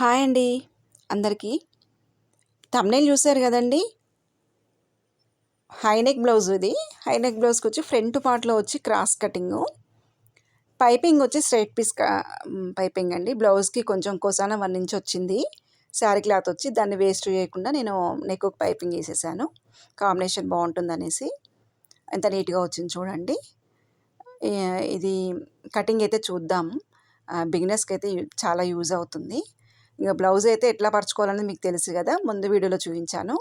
Hi అండి. అందరికీ. Thumbnail చూసారు కదండి? హైనెక్ బ్లౌజ్ ఇది. హైనెక్ బ్లౌజ్కి వచ్చి ఫ్రంట్ పార్ట్లో వచ్చి క్రాస్ కటింగు పైపింగ్ వచ్చి స్ట్రైట్ పీస్ పైపింగ్ అండి. బ్లౌజ్కి కొంచెం కోసాన వన్ ఇంచ్ వచ్చింది. శారీ క్లాత్ వచ్చి దాన్ని వేస్ట్ చేయకుండా నేను నెక్ పైపింగ్ వేసేసాను కాంబినేషన్ బాగుంటుంది అనేసి ఎంత నీట్గా వచ్చింది చూడండి. ఇది కటింగ్ అయితే చూద్దాం. బిగినర్స్కి అయితే చాలా యూజ్ అవుతుంది. ఇక బ్లౌజ్ అయితే ఎట్లా పరచుకోవాలని మీకు తెలుసు కదా ముందు వీడియోలో చూపించాను.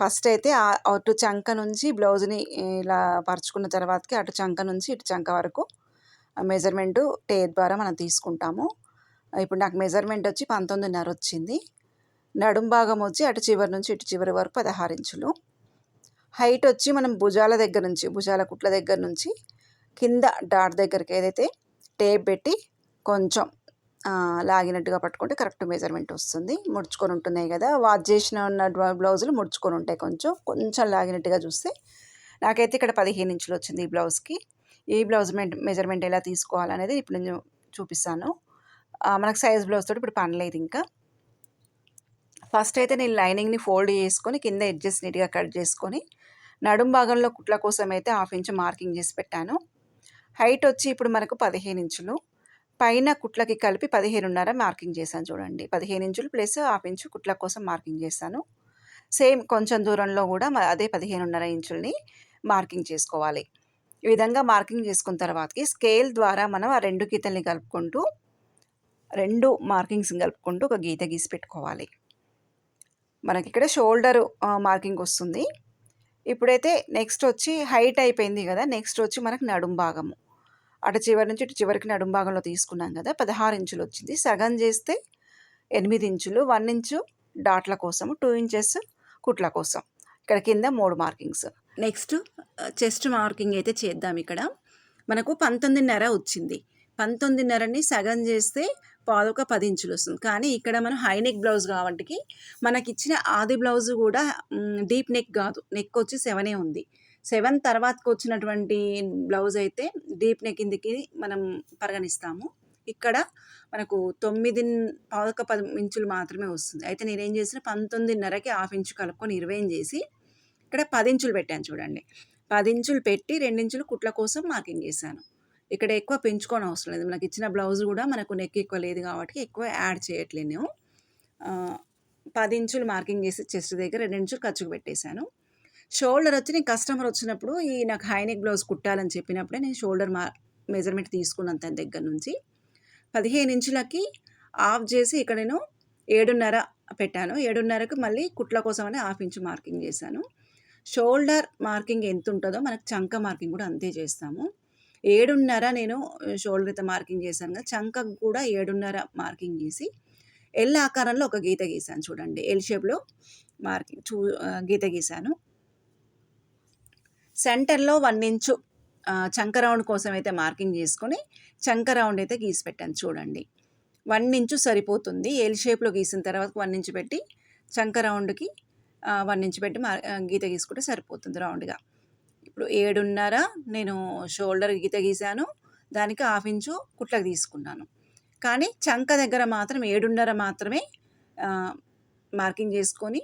ఫస్ట్ అయితే అటు చంక నుంచి బ్లౌజ్ని ఇలా పరుచుకున్న తర్వాతకి అటు చంక నుంచి ఇటు చంక వరకు మెజర్మెంట్ టే ద్వారా మనం తీసుకుంటాము. ఇప్పుడు నాకు మెజర్మెంట్ వచ్చి పంతొమ్మిదిన్నర వచ్చింది. నడుం భాగం వచ్చి అటు చివరి నుంచి ఇటు చివరి వరకు పదహారు ఇంచులు. హైట్ వచ్చి మనం భుజాల దగ్గర నుంచి భుజాల కుట్ల దగ్గర నుంచి కింద డాట్ దగ్గరికి ఏదైతే టేప్ పెట్టి కొంచెం లాగినట్టుగా పట్టుకుంటే కరెక్ట్ మెజర్మెంట్ వస్తుంది. ముడుచుకొని ఉంటున్నాయి కదా. వాచ్ చేసిన ఉన్న బ్లౌజులు ముడుచుకొని ఉంటాయి కొంచెం. కొంచెం లాగినట్టుగా చూస్తే నాకైతే ఇక్కడ పదిహేను ఇంచులు వచ్చింది ఈ బ్లౌజ్కి. ఈ బ్లౌజ్ మెజర్మెంట్ ఎలా తీసుకోవాలనేది ఇప్పుడు నేను చూపిస్తాను. మనకు సైజ్ బ్లౌజ్ తోటి ఇప్పుడు పనిలేదు ఇంకా. ఫస్ట్ అయితే నేను లైనింగ్ని ఫోల్డ్ చేసుకొని కింద ఎడ్జెస్ నీట్గా కట్ చేసుకొని నడుం భాగంలో కుట్ల కోసం అయితే హాఫ్ ఇంచ్ మార్కింగ్ చేసి పెట్టాను. హైట్ వచ్చి ఇప్పుడు మనకు పదిహేను ఇంచులు. పైన కుట్లకి కలిపి పదిహేనున్నర మార్కింగ్ చేశాను చూడండి. పదిహేను ఇంచులు ప్లస్ హాఫ్ ఇంచు కుట్ల కోసం మార్కింగ్ చేశాను. సేమ్ కొంచెం దూరంలో కూడా అదే పదిహేనున్నర ఇంచుల్ని మార్కింగ్ చేసుకోవాలి. ఈ విధంగా మార్కింగ్ చేసుకున్న తర్వాతకి స్కేల్ ద్వారా మనం ఆ రెండు గీతల్ని కలుపుకుంటూ రెండు మార్కింగ్స్ కలుపుకుంటూ ఒక గీత గీసి పెట్టుకోవాలి. మనకి ఇక్కడ షోల్డర్ మార్కింగ్ వస్తుంది. ఇప్పుడైతే నెక్స్ట్ వచ్చి హైట్ అయిపోయింది కదా నెక్స్ట్ వచ్చి మనకు నడుం భాగము. అటు చివరి నుంచి ఇటు చివరికి నడుం భాగంలో తీసుకున్నాం కదా పదహారు ఇంచులు వచ్చింది. సగం చేస్తే ఎనిమిది ఇంచులు వన్ ఇంచు డాట్ల కోసం టూ ఇంచెస్ కుట్ల కోసం. ఇక్కడ కింద మూడు మార్కింగ్స్. నెక్స్ట్ చెస్ట్ మార్కింగ్ అయితే చేద్దాం ఇక్కడ. మనకు పంతొమ్మిదిన్నర వచ్చింది. పంతొమ్మిదిన్నరని సగం చేస్తే పాదొక పది ఇంచులు వస్తుంది. కానీ ఇక్కడ మనం హై నెక్ బ్లౌజ్ కాబట్టి మనకి ఇచ్చిన ఆది బ్లౌజ్ కూడా డీప్ నెక్ కాదు. నెక్ వచ్చి సెవెనే ఉంది. సెవెన్ తర్వాతకు వచ్చినటువంటి బ్లౌజ్ అయితే డీప్ నెక్ కిందికి మనం పరిగణిస్తాము. ఇక్కడ మనకు తొమ్మిది పాదక పది ఇంచులు మాత్రమే వస్తుంది. అయితే నేనేం చేసిన పంతొమ్మిదిన్నరకి హాఫ్ ఇంచు కలుపుకొని ఇరవై చేసి ఇక్కడ పది ఇంచులు పెట్టాను చూడండి. పది ఇంచులు పెట్టి రెండించులు కుట్ల కోసం మార్కింగ్ చేశాను. ఇక్కడ ఎక్కువ పెంచుకోని అవసరం లేదు. మనకి ఇచ్చిన బ్లౌజ్ కూడా మనకు నెక్ ఎక్కువ లేదు కాబట్టి ఎక్కువ యాడ్ చేయట్లేదు. నేను పది ఇంచులు మార్కింగ్ చేసి చెస్ట్ దగ్గర రెండు ఇంచులు ఖర్చుకు పెట్టేశాను. షోల్డర్ వచ్చి నేను కస్టమర్ వచ్చినప్పుడు ఈ నాకు హైనెక్ బ్లౌజ్ కుట్టాలని చెప్పినప్పుడే నేను షోల్డర్ మా మెజర్మెంట్ తీసుకున్నాను తన దగ్గర నుంచి. పదిహేను ఇంచులకి ఆఫ్ చేసి ఇక్కడ నేను ఏడున్నర పెట్టాను. ఏడున్నరకు మళ్ళీ కుట్ల కోసం అని హాఫ్ ఇంచు మార్కింగ్ చేశాను. షోల్డర్ మార్కింగ్ ఎంత ఉంటుందో మనకు చంక మార్కింగ్ కూడా అంతే చేస్తాము. ఏడున్నర నేను షోల్డర్ అయితే మార్కింగ్ చేశాను కదా చంకకు కూడా ఏడున్నర మార్కింగ్ చేసి ఎల్ ఆకారంలో ఒక గీత గీసాను చూడండి. ఎల్ షేప్లో మార్కింగ్ చూ గీత గీసాను సెంటర్లో వన్ ఇంచు చంక రౌండ్ కోసం అయితే మార్కింగ్ చేసుకొని చంక రౌండ్ అయితే గీసి పెట్టాను చూడండి. వన్ ఇంచు సరిపోతుంది. ఎల్ షేప్లో గీసిన తర్వాత వన్ ఇంచు పెట్టి చంక రౌండ్కి వన్ ఇంచు పెట్టి గీత గీసుకుంటే సరిపోతుంది రౌండ్గా. ఇప్పుడు ఏడున్నర నేను షోల్డర్ గీత గీసాను. దానికి హాఫ్ ఇంచు కుట్లకు తీసుకున్నాను. కానీ చంక దగ్గర మాత్రం ఏడున్నర మాత్రమే మార్కింగ్ చేసుకొని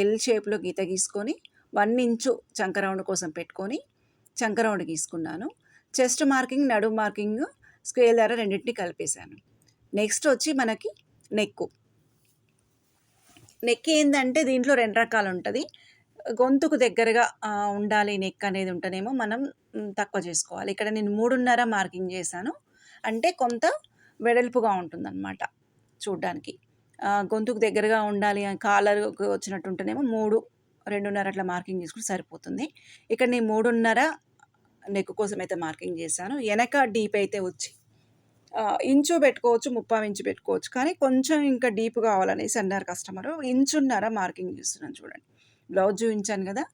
ఎల్ షేప్లో గీత గీసుకొని వన్ ఇంచు చంకరౌండ్ కోసం పెట్టుకొని చంకరౌండ్ గీసుకున్నాను. చెస్ట్ మార్కింగ్ నడు మార్కింగ్ స్కేల్ ద్వారా రెండింటిని కలిపేశాను. నెక్స్ట్ వచ్చి మనకి నెక్కు. నెక్ ఏంటంటే దీంట్లో రెండు రకాలు ఉంటుంది గొంతుకు దగ్గరగా ఉండాలి నెక్ అనేది ఉంటేనేమో మనం తక్కువ చేసుకోవాలి. ఇక్కడ నేను మూడున్నర మార్కింగ్ చేశాను. అంటే కొంత వెడల్పుగా ఉంటుందన్నమాట చూడ్డానికి. గొంతుకు దగ్గరగా ఉండాలి కాలర్ వచ్చినట్టు ఉంటేనేమో మూడు రెండున్నర అట్లా మార్కింగ్ చేసుకుంటే సరిపోతుంది. ఇక్కడ నేను మూడున్నర నెక్ కోసం అయితే మార్కింగ్ చేశాను. వెనక డీప్ అయితే వచ్చి ఇంచు పెట్టుకోవచ్చు ముప్పావు ఇంచు పెట్టుకోవచ్చు. కానీ కొంచెం ఇంకా డీప్ కావాలనేసి అన్నారు కస్టమర్. ఇంచున్నర మార్కింగ్ చేస్తున్నాను చూడండి. బ్లౌజ్ చూపించాను కదా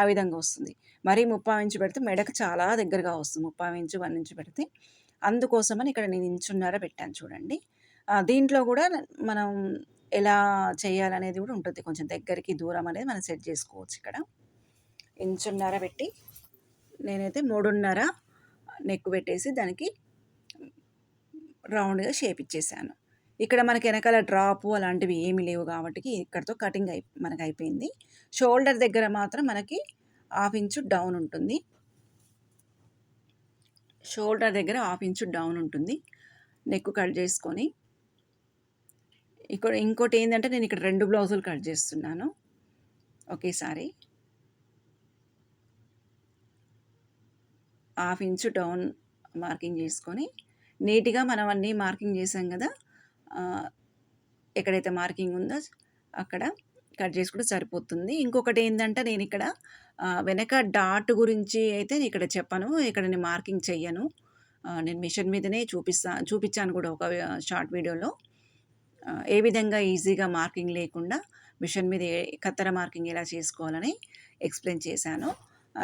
ఆ విధంగా వస్తుంది. మరీ ముప్పావు ఇంచు పెడితే మెడకు చాలా దగ్గరగా వస్తుంది. ముప్పావు ఇంచు వన్ ఇంచు పెడితే. అందుకోసమని ఇక్కడ నేను ఇంచున్నర పెట్టాను చూడండి. దీంట్లో కూడా మనం ఎలా చేయాలనేది కూడా ఉంటుంది. కొంచెం దగ్గరికి దూరం అనేది మనం సెట్ చేసుకోవచ్చు ఇక్కడ. ఇంచున్నర పెట్టి నేనైతే మూడున్నర నెక్ పెట్టేసి దానికి రౌండ్గా షేప్ ఇచ్చేసాను. ఇక్కడ మనకి వెనకాల డ్రాపు అలాంటివి ఏమి లేవు కాబట్టి ఇక్కడతో కటింగ్ అయి మనకు అయిపోయింది. షోల్డర్ దగ్గర మాత్రం మనకి హాఫ్ ఇంచు డౌన్ ఉంటుంది. షోల్డర్ దగ్గర హాఫ్ ఇంచు డౌన్ ఉంటుంది. నెక్ కట్ చేసుకొని ఇక్కడ ఇంకోటి ఏంటంటే నేను ఇక్కడ రెండు బ్లౌజులు కట్ చేస్తున్నాను. ఒకేసారి హాఫ్ ఇంచు డౌన్ మార్కింగ్ చేసుకొని నీట్గా మనం అన్నీ మార్కింగ్ చేసాం కదా ఎక్కడైతే మార్కింగ్ ఉందో అక్కడ కట్ చేసుకుంటే సరిపోతుంది. ఇంకొకటి ఏంటంటే నేను ఇక్కడ వెనక డాట్ గురించి అయితే ఇక్కడ చెప్పను ఇక్కడ నేను మార్కింగ్ చెయ్యను. నేను మిషన్ మీదనే చూపిస్తా చూపించాను కూడా ఒక షార్ట్ వీడియోలో. ఏ విధంగా ఈజీగా మార్కింగ్ లేకుండా మిషన్ మీద కత్తెర మార్కింగ్ ఎలా చేసుకోవాలని ఎక్స్ప్లెయిన్ చేశాను.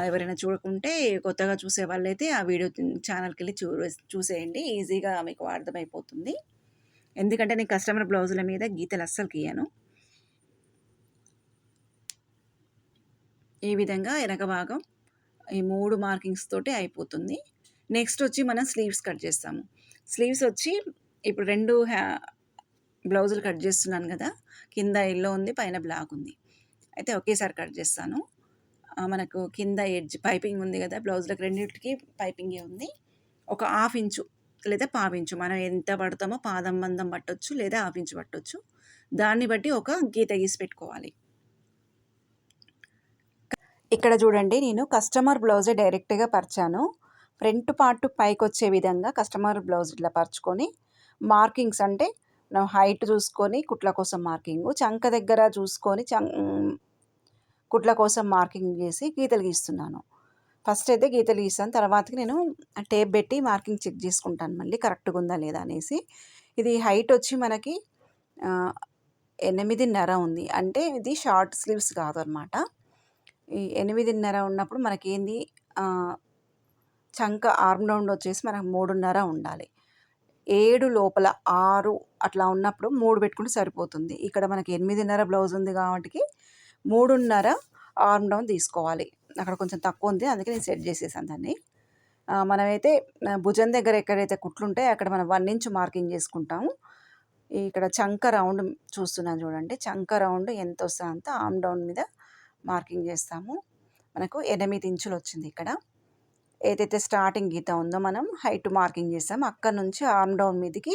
ఎవరైనా చూడకుంటే కొత్తగా చూసే వాళ్ళైతే ఆ వీడియో ఛానల్కి వెళ్ళి చూ చూసేయండి. ఈజీగా మీకు అర్థమైపోతుంది. ఎందుకంటే నేను కస్టమర్ బ్లౌజుల మీద గీతలు అస్సలు గీయను. ఈ విధంగా వెనక భాగం ఈ మూడు మార్కింగ్స్ తోటి అయిపోతుంది. నెక్స్ట్ వచ్చి మనం స్లీవ్స్ కట్ చేస్తాము. స్లీవ్స్ వచ్చి ఇప్పుడు రెండు హ్యా బ్లౌజులు కట్ చేస్తున్నాను కదా కింద ఎల్లో ఉంది పైన బ్లాక్ ఉంది. అయితే ఒకేసారి కట్ చేస్తాను. మనకు కింద ఎడ్జ్ పైపింగ్ ఉంది కదా బ్లౌజ్లకు రెండింటికి పైపింగే ఉంది. ఒక హాఫ్ ఇంచు లేదా పావించు మనం ఎంత పడతామో పాదం మందం పట్టొచ్చు లేదా హాఫ్ ఇంచు పట్టొచ్చు. దాన్ని బట్టి ఒక గీత గీసి పెట్టుకోవాలి. ఇక్కడ చూడండి నేను కస్టమర్ బ్లౌజే డైరెక్ట్గా పరిచాను. ఫ్రంట్ పార్ట్ పైకి వచ్చే విధంగా కస్టమర్ బ్లౌజ్ ఇట్లా పరుచుకొని మార్కింగ్స్ అంటే మనం హైట్ చూసుకొని కుట్ల కోసం మార్కింగ్ చంక దగ్గర చూసుకొని చం కుట్ల కోసం మార్కింగ్ చేసి గీతలు గీస్తున్నాను. ఫస్ట్ అయితే గీతలు గీస్తాను తర్వాతకి నేను టేప్ పెట్టి మార్కింగ్ చెక్ చేసుకుంటాను మళ్ళీ కరెక్ట్గా ఉందా లేదా అనేసి. ఇది హైట్ వచ్చి మనకి ఎనిమిదిన్నర ఉంది. అంటే ఇది షార్ట్ స్లీవ్స్ కాదు అనమాట ఈ ఎనిమిదిన్నర ఉన్నప్పుడు మనకి ఏంది చంక ఆర్మ్ రౌండ్ వచ్చేసి మనకు మూడున్నర ఉండాలి. ఏడు లోపల ఆరు అట్లా ఉన్నప్పుడు మూడు పెట్టుకుంటే సరిపోతుంది. ఇక్కడ మనకి ఎనిమిదిన్నర బ్లౌజ్ ఉంది కాబట్టి మూడున్నర ఆర్మ్ డౌన్ తీసుకోవాలి. అక్కడ కొంచెం తక్కువ ఉంది అందుకే నేను సెట్ చేసేసాను దాన్ని. మనమైతే భుజం దగ్గర ఎక్కడైతే కుట్లుంటే అక్కడ మనం వన్ ఇంచ్ మార్కింగ్ చేసుకుంటాము. ఇక్కడ చంక రౌండ్ చూస్తున్నాను చూడండి. చంక రౌండ్ ఎంత వస్తుందో అంత ఆర్మ్ డౌన్ మీద మార్కింగ్ చేస్తాము. మనకు ఎనిమిది ఇంచులు వచ్చింది ఇక్కడ. ఏదైతే స్టార్టింగ్ గీత ఉందో మనం హైట్ మార్కింగ్ చేస్తాం. అక్కడ నుంచి ఆర్మ్ డౌన్ మీదకి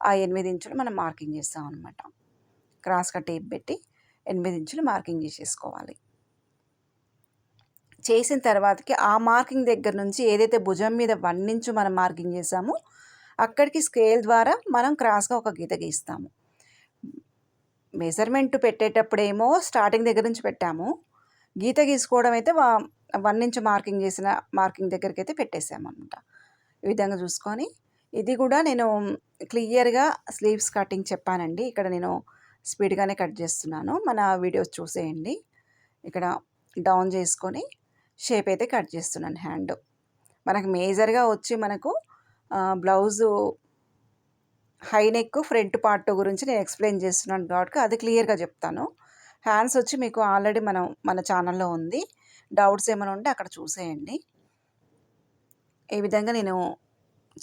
ఆ ఎనిమిది ఇంచులు మనం మార్కింగ్ చేస్తాం అనమాట క్రాస్గా టేప్ పెట్టి ఎనిమిది ఇంచులు మార్కింగ్ చేసేసుకోవాలి. చేసిన తర్వాతకి ఆ మార్కింగ్ దగ్గర నుంచి ఏదైతే భుజం మీద వన్ ఇంచు మనం మార్కింగ్ చేసామో అక్కడికి స్కేల్ ద్వారా మనం క్రాస్గా ఒక గీత గీస్తాము. మెజర్మెంట్ పెట్టేటప్పుడేమో స్టార్టింగ్ దగ్గర నుంచి పెట్టాము. గీత గీసుకోవడం అయితే వన్ ఇంచ్ మార్కింగ్ చేసిన మార్కింగ్ దగ్గరికి అయితే పెట్టేసామన్నమాట ఈ విధంగా చూసుకొని ఇది కూడా నేను క్లియర్గా స్లీవ్స్ కటింగ్ చెప్పానండి. ఇక్కడ నేను స్పీడ్గానే కట్ చేస్తున్నాను. మన వీడియోస్ చూసేయండి. ఇక్కడ డౌన్ చేసుకొని షేప్ అయితే కట్ చేస్తున్నాను హ్యాండ్. మనకు మేజర్గా వచ్చి మనకు blouse high neck front part గురించి నేను ఎక్స్ప్లెయిన్ చేస్తున్నాను కాబట్టి అది క్లియర్గా చెప్తాను. హ్యాండ్స్ వచ్చి మీకు ఆల్రెడీ మనం మన ఛానల్లో ఉంది. డౌట్స్ ఏమైనా ఉంటే అక్కడ చూసేయండి. ఈ విధంగా నేను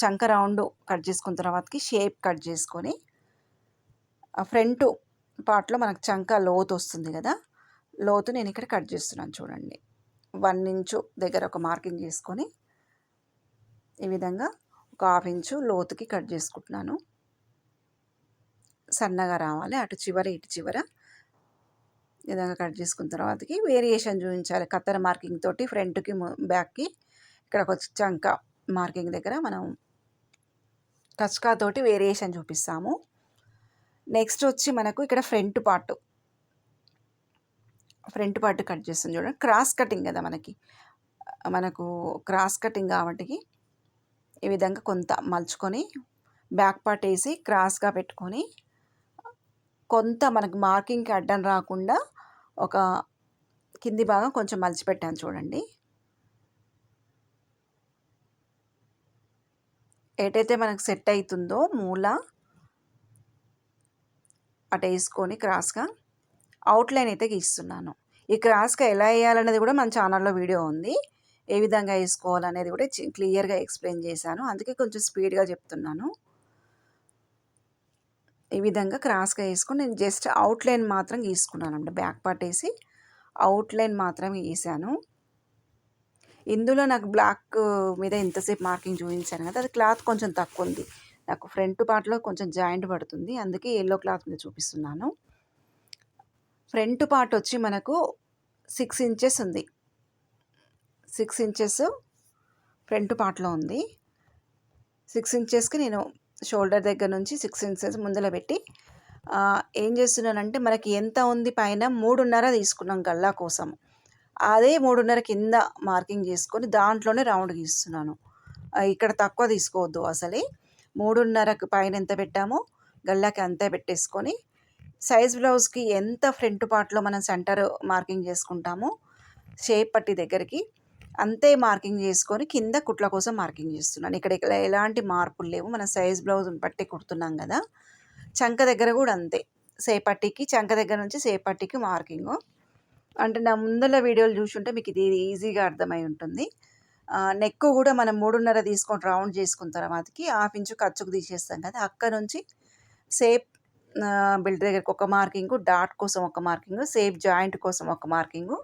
చంక రౌండ్ కట్ చేసుకున్న తర్వాతకి షేప్ కట్ చేసుకొని ఫ్రంట్ పార్ట్లో మనకు చంక లోతు వస్తుంది కదా లోతు నేను ఇక్కడ కట్ చేస్తున్నాను చూడండి. వన్ ఇంచు దగ్గర ఒక మార్కింగ్ చేసుకొని ఈ విధంగా ఒక హాఫ్ ఇంచు లోతుకి కట్ చేసుకుంటున్నాను. సన్నగా రావాలి అటు చివర ఇటు చివర. విధంగా కట్ చేసుకున్న తర్వాతకి వేరియేషన్ చూపించాలి. కత్తెర మార్కింగ్ తోటి ఫ్రంట్కి బ్యాక్కి ఇక్కడ ఒక చంక మార్కింగ్ దగ్గర మనం కచ్కా తోటి వేరియేషన్ చూపిస్తాము. నెక్స్ట్ వచ్చి మనకు ఇక్కడ front part front part cut చేస్తుంది చూడండి. క్రాస్ కటింగ్ కదా మనకి. మనకు క్రాస్ కటింగ్ కాబట్టి ఈ విధంగా కొంత మలుచుకొని బ్యాక్ పార్ట్ వేసి క్రాస్గా పెట్టుకొని కొంత మనకు మార్కింగ్కి అడ్డం రాకుండా ఒక కింది భాగం కొంచెం మలిచిపెట్టాను చూడండి. ఏటైతే మనకు సెట్ అవుతుందో మూల అటు వేసుకొని క్రాస్గా అవుట్లైన్ అయితే గీస్తున్నాను. ఈ క్రాస్గా ఎలా వేయాలనేది కూడా మన ఛానల్లో వీడియో ఉంది. ఏ విధంగా వేసుకోవాలనేది కూడా క్లియర్గా ఎక్స్ప్లెయిన్ చేశాను. అందుకే కొంచెం స్పీడ్గా చెప్తున్నాను. ఈ విధంగా క్రాస్గా వేసుకొని నేను జస్ట్ అవుట్లైన్ మాత్రం గీసుకున్నాను అనమాట బ్యాక్ పార్ట్ వేసి అవుట్లైన్ మాత్రం గీసాను. ఇందులో నాకు బ్లాక్ మీద ఇంతసేపు మార్కింగ్ చూపించాను కదా అది క్లాత్ కొంచెం తక్కువ ఉంది. నాకు ఫ్రంట్ పార్ట్లో కొంచెం జాయింట్ పడుతుంది. అందుకే ఎల్లో క్లాత్ మీద చూపిస్తున్నాను. ఫ్రంట్ పార్ట్ వచ్చి మనకు సిక్స్ ఇంచెస్ ఉంది. సిక్స్ ఇంచెస్ ఫ్రంట్ పార్ట్లో ఉంది. సిక్స్ ఇంచెస్కి నేను షోల్డర్ దగ్గర నుంచి సిక్స్ ఇంచెస్ ముందర పెట్టి ఏం చేస్తున్నానంటే మనకి ఎంత ఉంది పైన మూడున్నర తీసుకున్నాం గల్లా కోసం. అదే మూడున్నర కింద మార్కింగ్ చేసుకొని దాంట్లోనే రౌండ్ గీస్తున్నాను. ఇక్కడ తక్కువ తీసుకోవద్దు అసలే. మూడున్నరకు పైన ఎంత పెట్టామో గల్లాకి అంతే పెట్టేసుకొని సైజ్ బ్లౌజ్కి ఎంత ఫ్రంట్ పార్ట్లో మనం సెంటర్ మార్కింగ్ చేసుకుంటామో షేప్ పట్టి దగ్గరికి అంతే మార్కింగ్ చేసుకొని కింద కుట్ల కోసం మార్కింగ్ చేస్తున్నాను. ఇక్కడ ఎలాంటి మార్పులు లేవు. మన సైజ్ బ్లౌజ్ బట్టి కుడుతున్నాం కదా. చంక దగ్గర కూడా అంతే. సేపట్టికి చంక దగ్గర నుంచి సేపట్టికి మార్కింగ్. అంటే నా ముందల వీడియోలు చూసుంటే మీకు ఇది ఈజీగా అర్థమై ఉంటుంది. నెక్ కూడా మనం మూడున్నర తీసుకొని రౌండ్ చేసుకున్న తర్వాతకి హాఫ్ ఇంచు ఖర్చుకు తీసేస్తాం కదా. అక్కడ నుంచి సేప్ బిల్డ్ దగ్గరకు ఒక మార్కింగు డాట్ కోసం ఒక మార్కింగు సేఫ్ జాయింట్ కోసం ఒక మార్కింగు.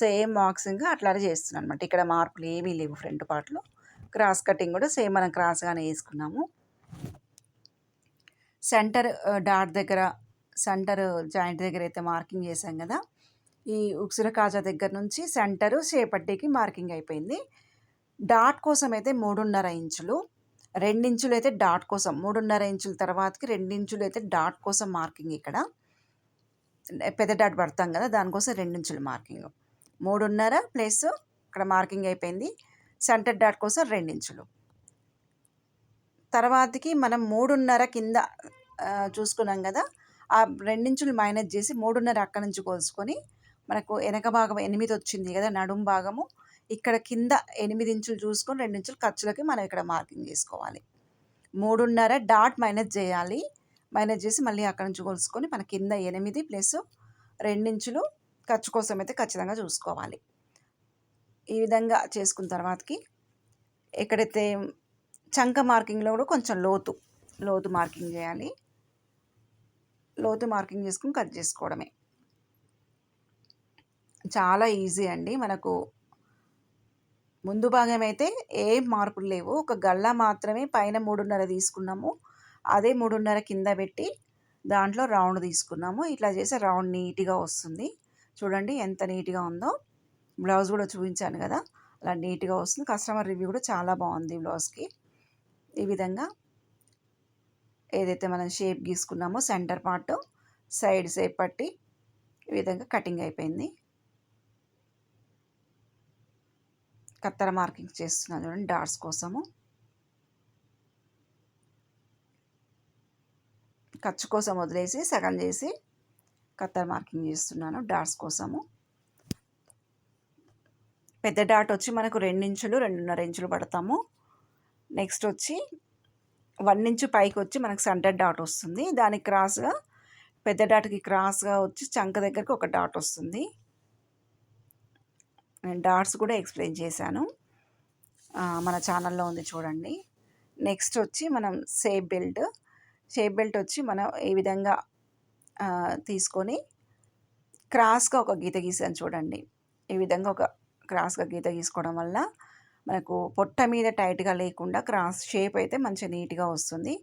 సేమ్ మార్క్సింగ్ అట్లానే చేస్తున్నాను అనమాట ఇక్కడ మార్పులు ఏమీ లేవు ఫ్రంట్ పార్ట్లో. క్రాస్ కటింగ్ కూడా సేమ్ మనం క్రాస్గానే వేసుకున్నాము. సెంటర్ డాట్ దగ్గర సెంటర్ జాయింట్ దగ్గర అయితే మార్కింగ్ చేసాం కదా. ఈ ఉక్సుర కాజా దగ్గర నుంచి సెంటరు చేపట్టికి మార్కింగ్ అయిపోయింది. డాట్ కోసం అయితే మూడున్నర ఇంచులు రెండించులు అయితే డాట్ కోసం మూడున్నర ఇంచుల తర్వాతకి రెండించులు అయితే డాట్ కోసం మార్కింగ్ ఇక్కడ. పెద్ద డాట్ పడతాం కదా దానికోసం రెండించులు మార్కింగ్. మూడున్నర ప్లస్ ఇక్కడ మార్కింగ్ అయిపోయింది. సెంటర్ డాట్ కోసం రెండించులు. తర్వాతకి మనం మూడున్నర కింద చూసుకున్నాం కదా ఆ రెండించులు మైనస్ చేసి మూడున్నర అక్కడి నుంచి కోసుకొని మనకు వెనక భాగం ఎనిమిది వచ్చింది కదా నడుం భాగము. ఇక్కడ కింద ఎనిమిది ఇంచులు చూసుకొని రెండించులు ఖర్చులకి మనం ఇక్కడ మార్కింగ్ చేసుకోవాలి. మూడున్నర డాట్ మైనస్ చేయాలి. మైనస్ చేసి మళ్ళీ అక్కడ నుంచి కొలుసుకొని మన కింద ఎనిమిది ప్లస్ రెండించులు ఖర్చు కోసం అయితే ఖచ్చితంగా చూసుకోవాలి. ఈ విధంగా చేసుకున్న తర్వాతకి ఎక్కడైతే చంక మార్కింగ్లో కూడా కొంచెం లోతు లోతు మార్కింగ్ చేయాలి. లోతు మార్కింగ్ చేసుకుని కట్ చేసుకోవడమే. చాలా ఈజీ అండి. మనకు ముందు భాగం అయితే ఏం మార్పులు లేవు. ఒక గల్ల మాత్రమే పైన మూడున్నర తీసుకున్నాము. అదే మూడున్నర కింద పెట్టి దాంట్లో రౌండ్ తీసుకున్నాము. ఇట్లా చేస్తే రౌండ్ నీట్గా వస్తుంది. చూడండి ఎంత నీట్గా ఉందో. బ్లౌజ్ కూడా చూపించాను కదా. అలా నీట్గా వస్తుంది. కస్టమర్ రివ్యూ కూడా చాలా బాగుంది బ్లౌజ్కి. ఈ విధంగా ఏదైతే మనం షేప్ గీసుకున్నామో సెంటర్ పార్ట్ సైడ్ షేప్ పట్టి ఈ విధంగా కటింగ్ అయిపోయింది. కత్తెర మార్కింగ్ చేస్తున్నాను చూడండి డాట్స్ కోసము. ఖర్చు కోసం వదిలేసి సగం చేసి కత్తర్ మార్కింగ్ చేస్తున్నాను డాట్స్ కోసము. పెద్ద డాట్ వచ్చి మనకు ఇంచులు రెండున్నర ఇంచులు పడతాము. నెక్స్ట్ వచ్చి వన్ ఇంచు పైకి వచ్చి మనకు సెంటర్ డాట్ వస్తుంది. దానికి క్రాస్గా పెద్ద డాట్కి క్రాస్గా వచ్చి చంక దగ్గరకు ఒక డాట్ వస్తుంది. నేను డాట్స్ కూడా ఎక్స్ప్లెయిన్ చేశాను. మన ఛానల్లో ఉంది చూడండి. నెక్స్ట్ వచ్చి మనం సేప్ బెల్ట్. షేప్ బెల్ట్ వచ్చి మనం ఏ విధంగా తీసుకొని క్రాస్గా ఒక గీత గీసాను చూడండి. ఈ విధంగా ఒక క్రాస్గా గీత గీసుకోవడం వల్ల మనకు పొట్ట మీద టైట్గా లేకుండా క్రాస్ షేప్ అయితే మంచిగా నీట్గా వస్తుంది.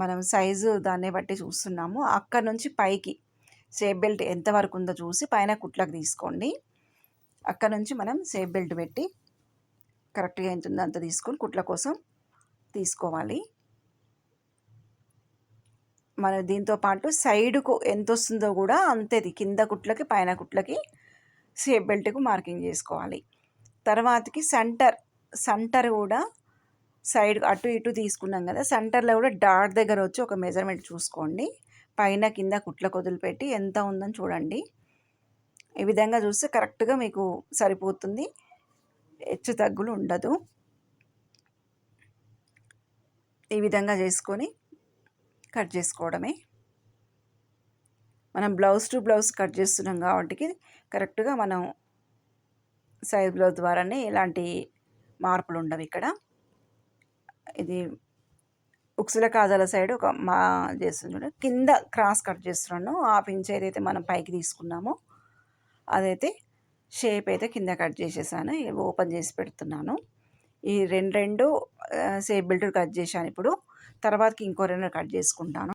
మనం సైజు దాన్ని బట్టి చూస్తున్నాము. అక్కడ నుంచి పైకి సేఫ్ బెల్ట్ ఎంతవరకు ఉందో చూసి పైన కుట్లకు తీసుకోండి. అక్కడ నుంచి మనం సేఫ్ బెల్ట్ పెట్టి కరెక్ట్గా ఎంత ఉందో అంత తీసుకొని కుట్ల కోసం తీసుకోవాలి. మన దీంతో పాటు సైడ్కు ఎంత వస్తుందో కూడా అంతేది. కింద కుట్లకి పైన కుట్లకి సేఫ్ బెల్ట్కు మార్కింగ్ చేసుకోవాలి. తర్వాతకి సెంటర్ సెంటర్ కూడా సైడ్ అటు ఇటు తీసుకున్నాం కదా సెంటర్లో కూడా డాట్ దగ్గర వచ్చి ఒక మెజర్మెంట్ చూసుకోండి. పైన కింద కుట్ల వదిలిపెట్టి ఎంత ఉందని చూడండి. ఈ విధంగా చూస్తే కరెక్ట్గా మీకు సరిపోతుంది. హెచ్చు తగ్గులు ఉండదు. ఈ విధంగా చేసుకొని కట్ చేసుకోవడమే. మనం బ్లౌజ్ టు బ్లౌజ్ కట్ చేస్తున్నాం కాబట్టి కరెక్ట్గా మనం సైజ్ బ్లౌజ్ ద్వారానే ఎలాంటి మార్పులు ఉండవు ఇక్కడ. ఇది ఉక్సుల కాజాల సైడ్ ఒక మా చేస్తున్నాడు కింద క్రాస్ కట్ చేస్తున్నాను. హాఫ్ ఇంచ్ ఏదైతే మనం పైకి తీసుకున్నామో అదైతే షేప్ అయితే కింద కట్ చేసేసాను. ఓపెన్ చేసి పెడుతున్నాను. ఈ రెండు రెండు సేఫ్ బెల్ట్ కట్ చేశాను ఇప్పుడు. తర్వాతకి ఇంకో రెండు కట్ చేసుకుంటాను.